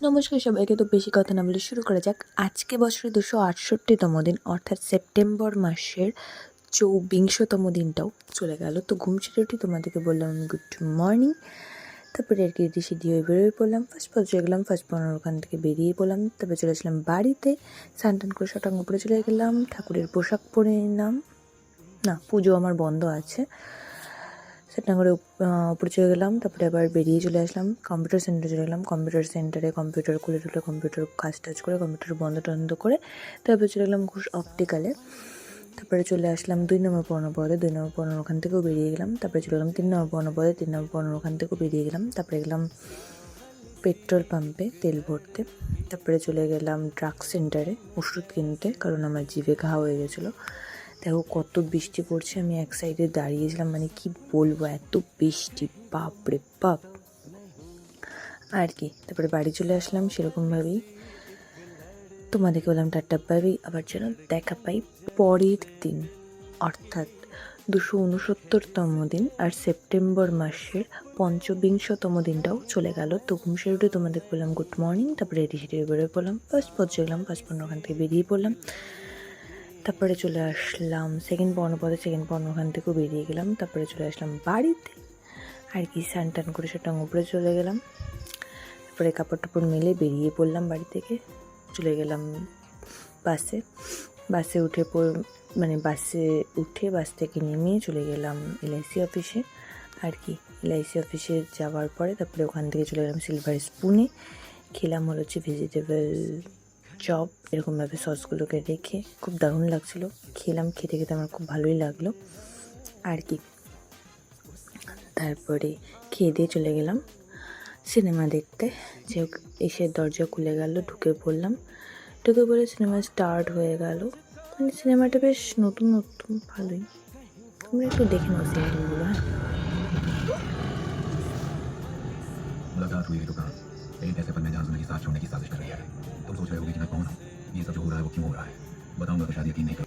নমস্কার সবাইকে, তো বেশি কথা না বলে শুরু করা যাক। আজকে বছরের দুশো আটষট্টিতম দিন, অর্থাৎ সেপ্টেম্বর মাসের চৌবিংশতম দিনটাও চলে গেল। তো ঘুম ছেড়ে উঠে তোমাদেরকে বললাম, গুড মর্নিং। তারপরে আর কি সেডি হয়ে বেরোয় পড়লাম। ফার্স্ট পর চলে গেলাম, ফার্স্ট পনেরো ওখান থেকে বেরিয়ে পড়লাম। তারপরে চলে আসলাম বাড়িতে। স্নান টান করে শটাং উপরে চলে গেলাম। ঠাকুরের পোশাক পরে নিলাম না, পুজো আমার বন্ধ আছে। সেটা করে উপরে চলে গেলাম, তারপরে আবার বেরিয়ে চলে আসলাম কম্পিউটার সেন্টারে চলে গেলাম কম্পিউটার সেন্টারে কম্পিউটার খুলে টুলে কম্পিউটার কাজ টাজ করে কম্পিউটার বন্ধ টন্ধ করে, তারপরে চলে গেলাম ঘুষ অপটিক্যালে তারপরে চলে আসলাম দুই নম্বর পনেরো পদে, দুই নম্বর পনেরো ওখান থেকেও বেরিয়ে গেলাম, তারপরে চলে গেলাম তিন নম্বর পনেরো পদে, তিন নম্বর পনেরো ওখান থেকেও বেরিয়ে গেলাম, তারপরে গেলাম পেট্রোল পাম্পে তেল ভরতে, তারপরে চলে গেলাম ড্রাগ সেন্টারে ওষুধ কিনতে, কারণ আমার জিভে ঘা হয়ে গেছিল। দেখো কত বৃষ্টি পড়ছে, আমি এক সাইডে দাঁড়িয়েছিলাম মানে কি বলব, এত বৃষ্টি বাপ রে বাপ। আর কি, তারপরে বাড়ি চলে আসলাম সেরকমভাবেই। তোমাদেরকে বললাম টাটা বাই আবার যেন দেখা পাই পরের দিন, অর্থাৎ দুশো উনসত্তরতম দিন আর সেপ্টেম্বর মাসের পঞ্চবিংশতম দিনটাও চলে গেল। তো ঘুম সেরে উঠে তোমাদের বললাম গুড মর্নিং তারপরে রেডি হয়ে বেরোয় পড়লাম। ফার্স্ট পৌঁছে গেলাম ফার্স্ট পনেরো ওখান থেকে বেরিয়ে পড়লাম। তারপরে চলে আসলাম সেকেন্ড পর্ণপদে সেকেন্ড পর্ণ ওখান থেকেও বেরিয়ে গেলাম। তারপরে চলে আসলাম বাড়িতে। আর কি স্নান টান করে সেটা উপরে চলে গেলাম। তারপরে কাপড় টাপড় মেলে বেরিয়ে পড়লাম বাড়ি থেকে। চলে গেলাম বাসে। বাসে উঠে মানে বাসে উঠে বাস থেকে নেমে চলে গেলাম এলআইসি অফিসে। আর কি এলআইসি অফিসে যাওয়ার পরে তারপরে ওখান থেকে চলে গেলাম সিলভার স্পুনে খেলাম হলো হচ্ছে ভেজিটেবল চপ এরকমভাবে সসগুলোকে রেখে খুব দারুণ লাগছিল। খেলাম, খেতে খেতে আমার খুব ভালোই লাগল। আর কি। তারপরে খেয়ে দিয়ে চলে গেলাম সিনেমা দেখতে। যে এসে দরজা খুলে গেল, ঢুকে পড়লাম। ঢুকে পড়ে সিনেমা স্টার্ট হয়ে গেল। মানে সিনেমাটা বেশ নতুন নতুন, ভালোই। তোমরা একটু দেখে নাও সিনেমাগুলো হ্যাঁ। एक ऐसे पल में ज़िंदगी साथ छोड़ने की साजिश कर रही है। तुम सोच रहे होगे कि मैं कौन हूँ? ये सब जो हो रहा है वो क्यों हो रहा है? बताऊँगा तो शायद यकीन नहीं कर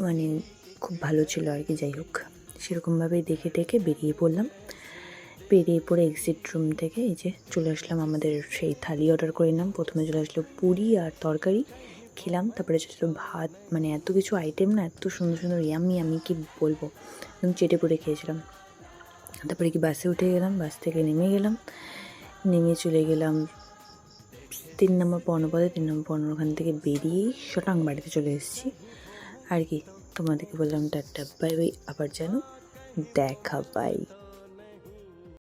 মানে খুব ভালো ছিল আর কি, যাই হোক। সেরকমভাবেই দেখে দেখে বেরিয়ে পড়লাম। বেরিয়ে পড়ে এক্সিট রুম থেকে এই যে চলে আসলাম আমাদের সেই থালি অর্ডার করে নিলাম। প্রথমে চলে আসলো পুরি আর তরকারি। খেলাম, তারপরে চলে ভাত। মানে এত কিছু আইটেম না, এত সুন্দর সুন্দর ইয়ামি আমি কি বলব? একদম চেটে পড়ে খেয়েছিলাম। তারপরে কি বাসে উঠে গেলাম বাস থেকে নেমে গেলাম। নেমে চলে গেলাম তিন নম্বর পর্ণপদে তিন নম্বর পর্ণ ওখান থেকে বেরিয়েই শটাং বাড়িতে চলে এসেছি। আর কি তোমাদেরকে বললাম টাটা বাই বাই আবার যেন দেখা বাই।